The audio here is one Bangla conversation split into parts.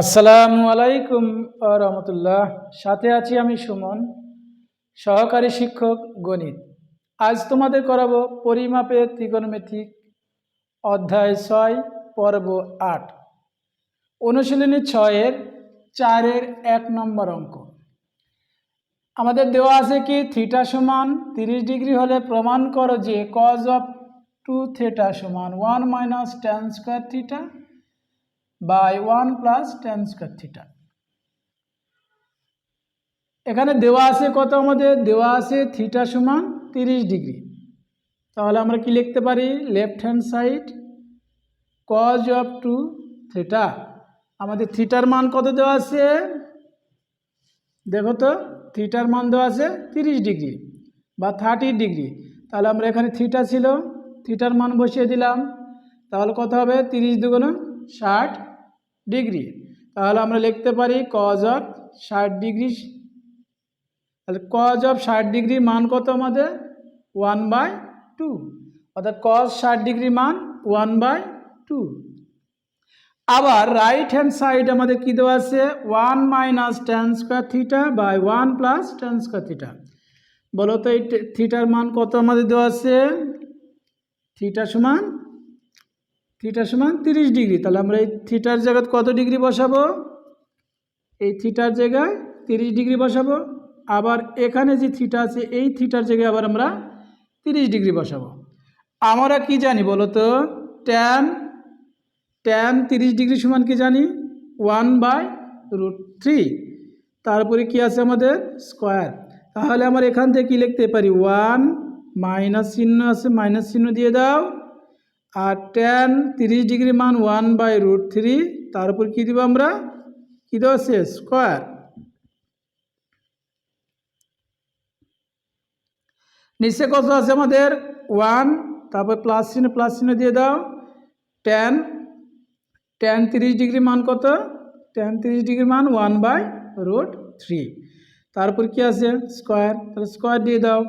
আসসালামু আলাইকুম রহমতুল্লাহ। সাথে আছি আমি সুমন, সহকারী শিক্ষক গণিত। আজ তোমাদের করাবো পরিমাপের ত্রিকোণমিতিক অধ্যায় ছয়, পর্ব আট। অনুশীলনী ছয়ের চারের এক নম্বর অঙ্ক। আমাদের দেওয়া আছে কি, থিটা সমান তিরিশ ডিগ্রি হলে প্রমাণ করো যে কজ অফ টু থিটা সমান one minus tan square theta by one plus tan square theta এখানে দেওয়া আছে কত আমাদের? দেওয়া আছে থিটা সমান তিরিশ ডিগ্রি। তাহলে আমরা কি লিখতে পারি? Left hand side cos of two theta আমাদের থিটার মান কত দেওয়া আছে? দেখো তো থিটার মান দেওয়া আছে তিরিশ ডিগ্রি বা থার্টি ডিগ্রি। তাহলে আমরা এখানে থিটা ছিল থিটার মান বসিয়ে দিলাম। তাহলে কত হবে? তিরিশ দুগুণ ষাট। ডিগ্রি। তাহলে আমরা লিখতে পারি কজ অফ ষাট ডিগ্রি। তাহলে কজ অফ ষাট ডিগ্রি মান কত আমাদের? ওয়ান বাই টু অর্থাৎ কজ ষাট ডিগ্রি মান ওয়ান বাই টু আবার রাইট হ্যান্ড সাইড আমাদের কী দেওয়া আছে? One minus tan square theta by one plus tan square theta বলো তো এই থিটার মান কত আমাদের দেওয়া আছে? থিটা সমান থিটা সমান তিরিশ ডিগ্রি। তাহলে আমরা এই থিটার জায়গায় কত ডিগ্রি বসাবো? এই থিটার জায়গায় তিরিশ ডিগ্রি বসাবো। আবার এখানে যে থিটা আছে, এই থিটার জায়গায় আবার আমরা তিরিশ ডিগ্রি বসাবো। আমরা কি জানি বলো তো? ট্যান ট্যান তিরিশ ডিগ্রি সমান কি জানি? ওয়ান বাই রুট থ্রি তারপরে কি আছে আমাদের? স্কোয়ার তাহলে আমরা এখান থেকে কী লিখতে পারি? ওয়ান মাইনাস চিহ্ন আছে মাইনাস চিহ্ন দিয়ে দাও। আর টেন তিরিশ ডিগ্রি মান ওয়ান বাই রুট থ্রি তার উপর কী দিব আমরা? কী দেওয়া আছে স্কোয়ার নিচে কত আছে আমাদের? ওয়ান তারপর প্লাস চিহ্ন প্লাস চিহ্ন দিয়ে দাও। টেন টেন তিরিশ ডিগ্রি মান কত? টেন তিরিশ ডিগ্রি মান ওয়ান বাই রুট থ্রি তারপর কি আছে? স্কোয়ার তাহলে স্কোয়ার দিয়ে দাও।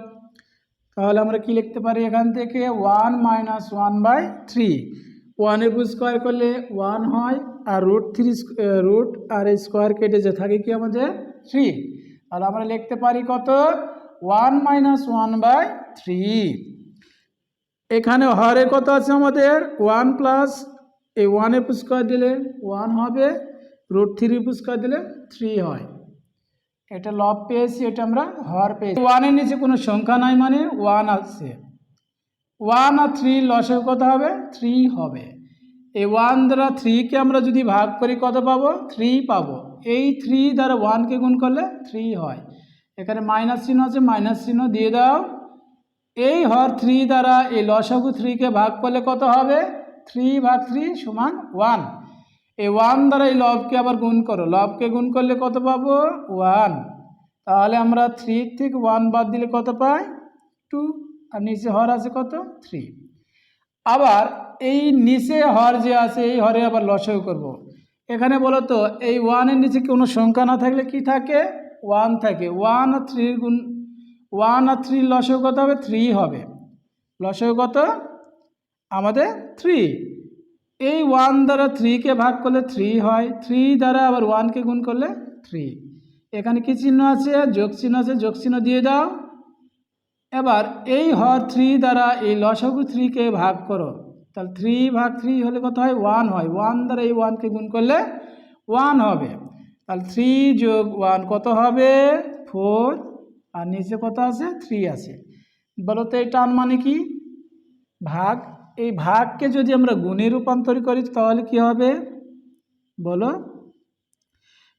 তাহলে আমরা কি লিখতে পারি এখান থেকে? One minus one by three ওয়ানের উপর স্কোয়ার করলে ওয়ান হয় আর রুট থ্রি রুট আর স্কোয়ার কেটে যে থাকে কি আমাদের? থ্রি তাহলে আমরা লিখতে পারি কত? One minus one by three এখানে হরে কত আছে আমাদের? ওয়ান প্লাস এই উপর স্কোয়ার দিলে ওয়ান হবে রুট উপর স্কোয়ার দিলে থ্রি হয়। এটা লব পেয়েছি, এটা আমরা হর পেয়েছি। ওয়ানের নিচে কোনো সংখ্যা নাই মানে ওয়ান আছে। ওয়ান আর থ্রি লসের কত হবে? থ্রি হবে। এই ওয়ান দ্বারা থ্রিকে আমরা যদি ভাগ করি, কত পাবো? থ্রি পাবো। এই থ্রি দ্বারা ওয়ানকে গুণ করলে থ্রি হয়। এখানে মাইনাস চিহ্ন আছে মাইনাস চিহ্ন দিয়ে দাও। এই হর থ্রি দ্বারা এই লসাগু থ্রিকে ভাগ করলে কত হবে? থ্রি ভাগ থ্রি সমান ওয়ান এই ওয়ান দ্বারা এই লবকে আবার গুণ করো। লবকে গুণ করলে কত পাবো? ওয়ান। তাহলে আমরা থ্রি থেকে ওয়ান বাদ দিলে কত পাই? টু আর নিচে হর আছে কত? থ্রি আবার এই নিচে হর যে আছে, এই হরে আবার লসও করব। এখানে বলো তো, এই ওয়ানের নিচে কোনো সংখ্যা না থাকলে কি থাকে? ওয়ান থাকে। ওয়ান আর থ্রির গুণ ওয়ান আর থ্রির লসও কত হবে? থ্রি হবে। লসও কত? আমাদের থ্রি এই ওয়ান দ্বারা থ্রিকে ভাগ করলে থ্রি হয়। থ্রি দ্বারা আবার ওয়ানকে গুণ করলে থ্রি এখানে কি চিহ্ন আছে? যোগ চিহ্ন আছে। যোগ চিহ্ন দিয়ে দাও। এবার এই হর থ্রি দ্বারা এই লসগু থ্রিকে ভাগ করো। তাহলে থ্রি ভাগ থ্রি হলে কত হয়? ওয়ান হয়। ওয়ান দ্বারা এই ওয়ানকে গুণ করলে ওয়ান হবে। তাহলে থ্রি যোগ ওয়ান কত হবে? ফোর আর নিচে কত আছে? থ্রি আছে। বলো তো এই টান মানে কি? ভাগ। এই ভাগকে যদি আমরা গুণে রূপান্তর করি, তাহলে কি হবে? বলো।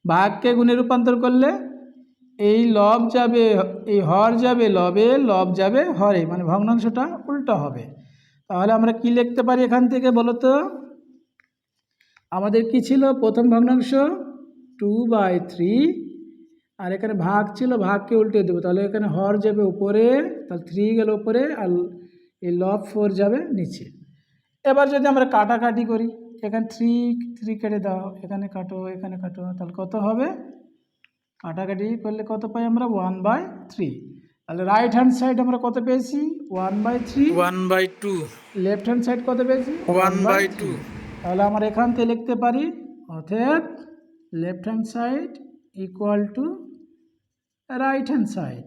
ভাগকে গুণে রূপান্তর করলে এই লব যাবে, এই হর যাবে লবে, লব যাবে হরে মানে ভগ্নাংশটা উল্টো হবে। তাহলে আমরা কি লিখতে পারি এখান থেকে বলো তো? আমাদের কি ছিল? প্রথম ভগ্নাংশ টু বাই থ্রি আর এখানে ভাগ ছিল, ভাগকে উল্টে দেবো। তাহলে এখানে হর যাবে উপরে, তাহলে থ্রি গেল উপরে, আর এই লব ফোর যাবে নিচে। এবার যদি আমরা কাটাকাটি করি এখানে থ্রি থ্রি কেটে দাও এখানে কাটো এখানে কাটো তাহলে কত হবে? কাটাকাটি করলে কত পাই আমরা? ওয়ান বাই থ্রি তাহলে রাইট হ্যান্ড সাইড আমরা কত পেয়েছি? One by three one by two left hand side কত পেয়েছি? ওয়ান বাই টু তাহলে আমরা এখান থেকে লিখতে পারি অতএব left hand side equal to right hand side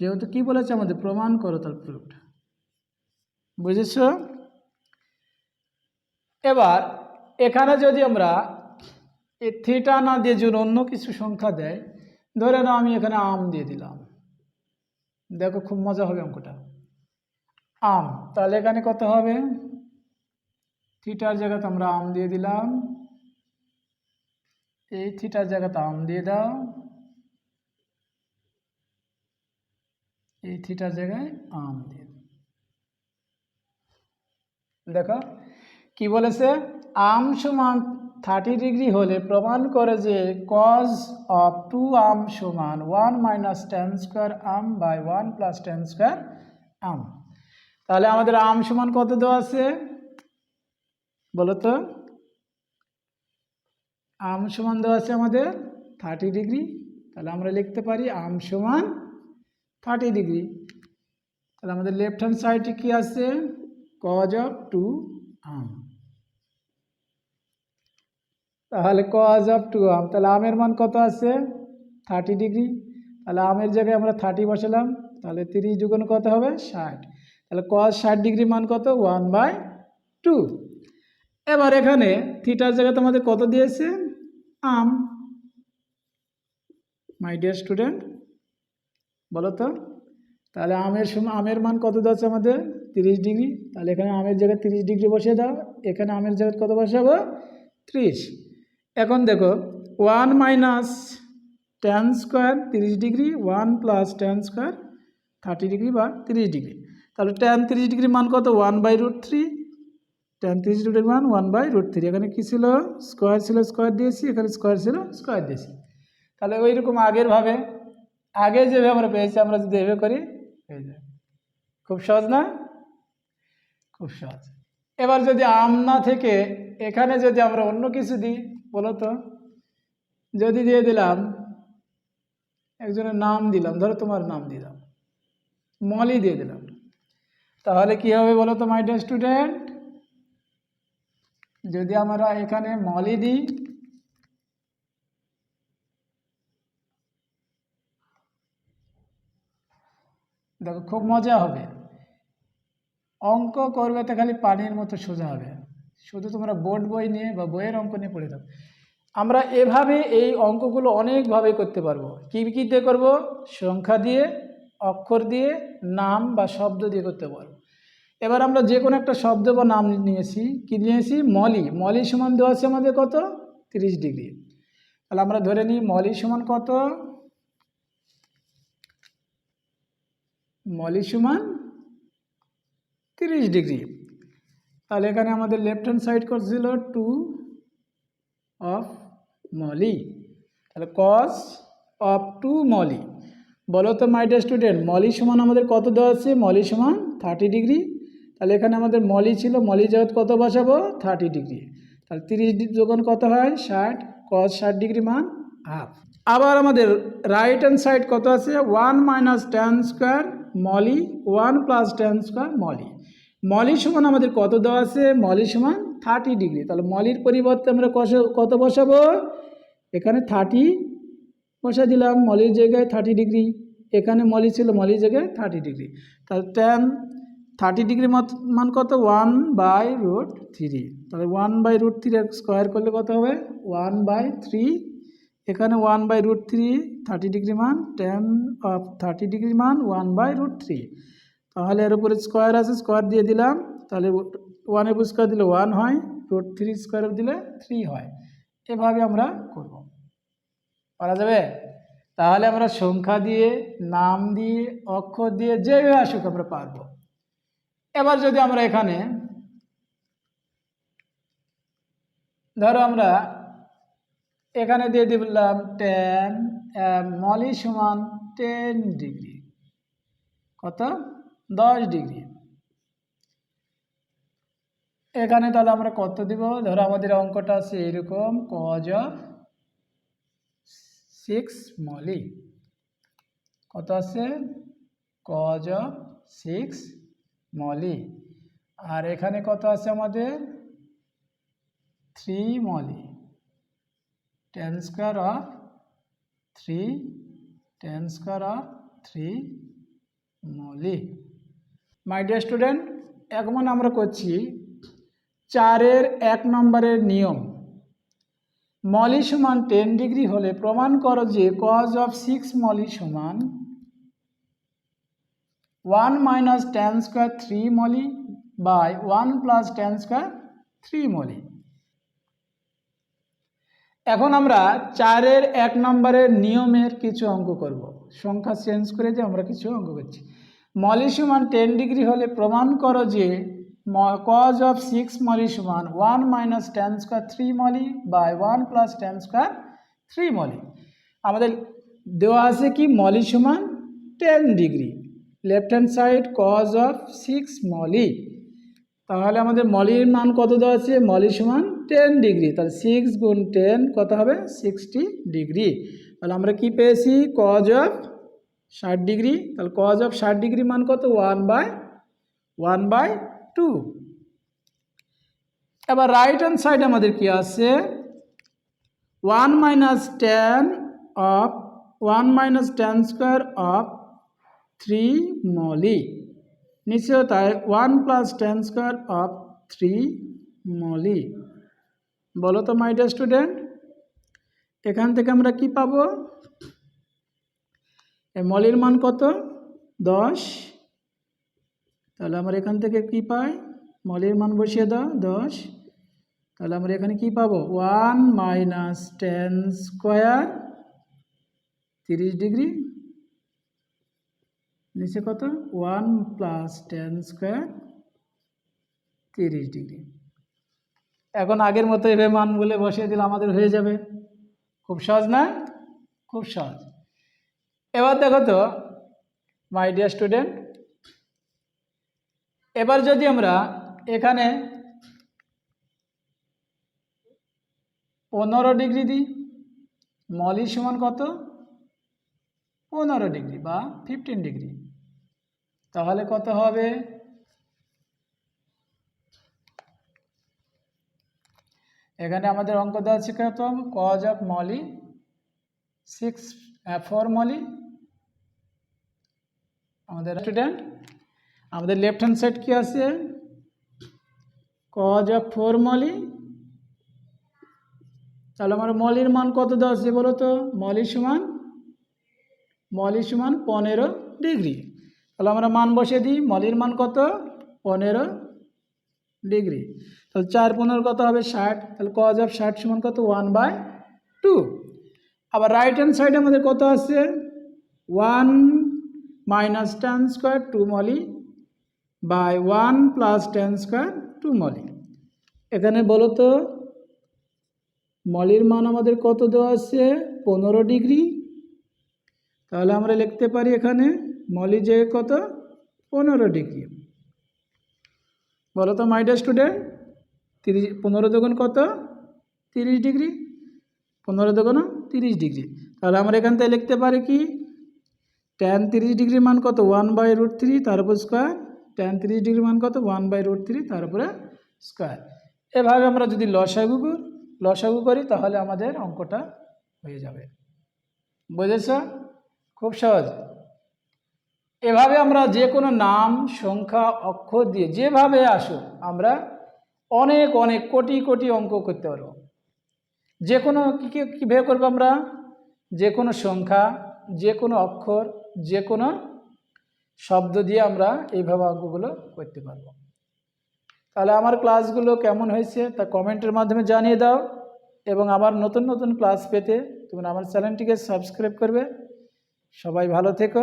যেহেতু কি বলেছে আমাদের? প্রমাণ করো তার প্রুফটা বুঝেছ? এবার এখানে যদি আমরা এই থিটা না দিয়ে যদি অন্য কিছু সংখ্যা দেয়, ধরে নাও আমি এখানে আম দিয়ে দিলাম। দেখো খুব মজা হবে অঙ্কটা। আম, তাহলে এখানে কত হবে? থিটার জায়গাতে আমরা আম দিয়ে দিলাম। এই থিটার জায়গাতে আম দিয়ে দাও। এই থিটার জায়গায় আম দিয়ে। দেখো, কি বলেছে? আম সমান থার্টি ডিগ্রি হলে প্রমাণ করে যে কজ অফ টু আম সমান one minus tan square um by one plus tan square আম। তাহলে আমাদের আম সমান কত দেওয়া আছে? বলো তো। আম সমান দেওয়া আছে আমাদের থার্টি ডিগ্রি তাহলে আমরা লিখতে পারি আম সমান থার্টি ডিগ্রি তাহলে আমাদের লেফট হ্যান্ড সাইডে কি আছে? কজ অফ টু আম। তাহলে কজ অফ টু আম। তাহলে আমের মান কত আছে? থার্টি ডিগ্রি তাহলে আমের জায়গায় আমরা থার্টি বসালাম। তাহলে তিরিশ যুগন কত হবে? ষাট। তাহলে কজ ষাট ডিগ্রি মান কত? ওয়ান বাই টু এবার এখানে থিটার জায়গাতে আমাদের কত দিয়েছে? আম। মাই ডিয়ার স্টুডেন্ট বলো তো তাহলে আমের সময় আমের মান কত দেওয়া আছে আমাদের? তিরিশ ডিগ্রি। তাহলে এখানে আমের জায়গায় তিরিশ ডিগ্রি বসিয়ে দাও। এখানে আমের জায়গায় কত বসাবো? ত্রিশ। এখন দেখো, ওয়ান মাইনাস টেন স্কোয়ার তিরিশ degree, one plus tan square thirty degree বা তিরিশ ডিগ্রি। তাহলে টেন তিরিশ ডিগ্রি মান কত? One by root three. Tan তিরিশ ডিগ্রি মান ওয়ান বাই রুট থ্রি। এখানে কী ছিল? স্কোয়ার ছিল, স্কোয়ার দিয়েছি। এখানে স্কোয়ার ছিল, স্কোয়ার দিয়েছি। তাহলে ওই রকম আগের ভাবে আগে যেভাবে আমরা পেয়েছি, আমরা যদি এভাবে করি হয়ে যায় খুব সহজ না? খুব সহজ। এবার যদি আম না থেকে, এখানে যদি আমরা অন্য কিছু দিই, বলো তো? যদি দিয়ে দিলাম, একজনের নাম দিলাম, ধরো তোমার নাম দিলাম, মলি দিয়ে দিলাম, তাহলে কি হবে বলো তো মাই ডিয়ার স্টুডেন্ট যদি আমরা এখানে মলি দিই দেখো, খুব মজা হবে। অঙ্ক করবে তো খালি পানির মতো সোজা হবে। শুধু তোমরা বোর্ড বই নিয়ে বা বইয়ের অঙ্ক নিয়ে পড়ে থাকো। আমরা এভাবে এই অঙ্কগুলো অনেকভাবে করতে পারব। কী কী দিয়ে করব? সংখ্যা দিয়ে, অক্ষর দিয়ে, নাম বা শব্দ দিয়ে করতে পারব। এবার আমরা যে কোনো একটা শব্দ বা নাম নিয়েছি, কি নিয়েছি? মলি। মলি সমান দেওয়া আছে আমাদের কত? তিরিশ ডিগ্রি। তাহলে আমরা ধরে নিই মলি সমান কত? মলি সমান তিরিশ ডিগ্রি। তাহলে এখানে আমাদের লেফট হ্যান্ড সাইড করছিল টু অফ মলি তাহলে কস অফ টু মলি বলো তো মাই ডিয়ার স্টুডেন্ট মলি সমান আমাদের কত দেওয়া আছে? মলি সমান থার্টি ডিগ্রি। তাহলে এখানে আমাদের মলি ছিল মলি জগৎ কত বসাবো? Thirty degree. তাহলে তিরিশ যখন কত হয়? ষাট। কস ষাট ডিগ্রি মান হাফ আবার আমাদের রাইট হ্যান্ড সাইড কত আছে? ওয়ান মাইনাস টেন স্কোয়ার মলি ওয়ান প্লাস টেন স্কোয়ার মলি মলি সমান আমাদের কত দেওয়া আছে? মলি সমান থার্টি ডিগ্রি তাহলে মলির পরিবর্তে আমরা কত বসাবো? এখানে থার্টি বসা দিলাম মলির জায়গায় থার্টি ডিগ্রি এখানে মলি ছিল মলির জায়গায় থার্টি ডিগ্রি তাহলে টেন থার্টি ডিগ্রি মান কত? ওয়ান বাই রুট থ্রি তাহলে one by root three square করলে কত হবে? ওয়ান বাই থ্রি এখানে one by root three thirty degree মান টেন অফ থার্টি ডিগ্রি মান ওয়ান বাই রুট থ্রি তাহলে এর উপরে স্কোয়ার আছে স্কোয়ার দিয়ে দিলাম। তাহলে ওয়ানের উপর স্কোয়ার দিলে ওয়ান হয় রুট থ্রি স্কোয়ার দিলে থ্রি হয়। এভাবে আমরা করব। পারা যাবে? তাহলে আমরা সংখ্যা দিয়ে, নাম দিয়ে, অক্ষর দিয়ে যেভাবে আসুক আমরা পারব। এবার যদি আমরা এখানে, ধরো আমরা এখানে দিয়ে দিলাম টেন মলি সমান টেন ডিগ্রি কত? দশ ডিগ্রি এখানে তাহলে আমরা কত দিব? ধরো আমাদের অঙ্কটা আছে এরকম কজ সিক্স মলি কত আছে? কজ সিক্স মলি আর এখানে কত আছে আমাদের? থ্রি মলি tan square of three tan square of three Moli my dear student এখন আমরা করছি চারের এক নম্বরের নিয়ম। মলি সমান টেন ডিগ্রি হলে প্রমাণ করো যে কজ অফ সিক্স মলি সমান one minus tan square three Moli by one plus tan square three Moli এখন আমরা চারের এক নম্বরের নিয়মের কিছু অঙ্ক করব। সংখ্যা চেঞ্জ করে যে আমরা কিছু অঙ্ক করছি। মলি সমান টেন ডিগ্রি হলে প্রমাণ করো যে কজ অফ সিক্স মলি সমান one minus tan square three Moli by one plus tan square three Moli. আমাদের দেওয়া আছে কি? মলি সমান ten degree left hand side cos of six Moli. তাহলে আমাদের মলির মান কত দেওয়া আছে? মলি সমান টেন ডিগ্রি তাহলে সিক্স গুণ টেন কত হবে? সিক্সটি ডিগ্রি তাহলে আমরা কি পেয়েছি? কজ অফ ষাট ডিগ্রি তাহলে কজ অফ ষাট ডিগ্রি মান কত? One by one by two এবার রাইট হ্যান্ড সাইড আমাদের কি আছে? One minus tan of one minus tan square of three Moli. নিচেও তাই one plus tan square of three Moli বলো তো মাই ডিয়ার স্টুডেন্ট এখান থেকে আমরা কি পাবো? মলির মান কত? দশ। তাহলে আমরা এখান থেকে কি পাই? মলির মান বসিয়ে দাও, দশ। তাহলে আমরা এখানে কি পাবো? ওয়ান মাইনাস টেন স্কোয়ার তিরিশ ডিগ্রি। নিচে কত? ওয়ান প্লাস টেন স্কোয়ার তিরিশ ডিগ্রি এখন আগের মতো এভাবে মান বলে বসিয়ে দিলে আমাদের হয়ে যাবে। খুব সহজ না? খুব সহজ। এবার দেখো তো মাই ডিয়ার স্টুডেন্ট এবার যদি আমরা এখানে পনেরো ডিগ্রি দিই মলি সমান কত? পনেরো ডিগ্রি বা ফিফটিন ডিগ্রি তাহলে কত হবে? এখানে আমাদের অঙ্ক দেওয়া আছে কত কজ অফ মলি সিক্স ফোর মলি আমাদের স্টুডেন্ট আমাদের লেফট হ্যান্ড সাইড কি আছে? কজ অফ ফোর মলি তাহলে আমার মলির মান কত দেওয়া আছে বলো তো? মলি সমান মলি সমান পনেরো ডিগ্রি। তাহলে আমরা মান বসিয়ে দিই, মলির মান কত? পনেরো ডিগ্রি। তাহলে চার পনেরো কত হবে? ষাট। তাহলে কজ অফ ষাট সমান কত? ওয়ান বাই টু আবার রাইট হ্যান্ড সাইডে আমাদের কত আছে? One minus tan square two Moli by one plus tan square two Moli. এখানে বলো তো, মলির মান আমাদের কত দেওয়া আছে? পনেরো ডিগ্রি। তাহলে আমরা লিখতে পারি এখানে মলি যে কত? পনেরো ডিগ্রি। বলো তো মাইডা স্টুডেন্ট তিরিশ, পনেরো দোকান কত? তিরিশ ডিগ্রি। পনেরো দোকানও তিরিশ ডিগ্রি। তাহলে আমরা এখান থেকে লিখতে পারি কি? টেন তিরিশ ডিগ্রি মান কত? ওয়ান বাই রুট থ্রি তার উপর স্কোয়ার টেন তিরিশ ডিগ্রি মান কত? ওয়ান বাই রুট থ্রি তার উপরে স্কোয়ার এভাবে আমরা যদি লসাগু লসাগু করি, তাহলে আমাদের অঙ্কটা হয়ে যাবে। বুঝেছ? খুব সহজ। এভাবে আমরা যে কোনো নাম, সংখ্যা, অক্ষর দিয়ে যেভাবে আসুক, আমরা অনেক অনেক কোটি কোটি অঙ্ক করতে পারব। যে কোনো কী কী কীভাবে করব আমরা? যে কোনো সংখ্যা, যে কোনো অক্ষর, যে কোনো শব্দ দিয়ে আমরা এইভাবে অঙ্কগুলো করতে পারব। তাহলে আমার ক্লাসগুলো কেমন হয়েছে তা কমেন্টের মাধ্যমে জানিয়ে দাও এবং আমার নতুন নতুন ক্লাস পেতে তুমি আমার চ্যানেলটিকে সাবস্ক্রাইব করবে। সবাই ভালো থেকো।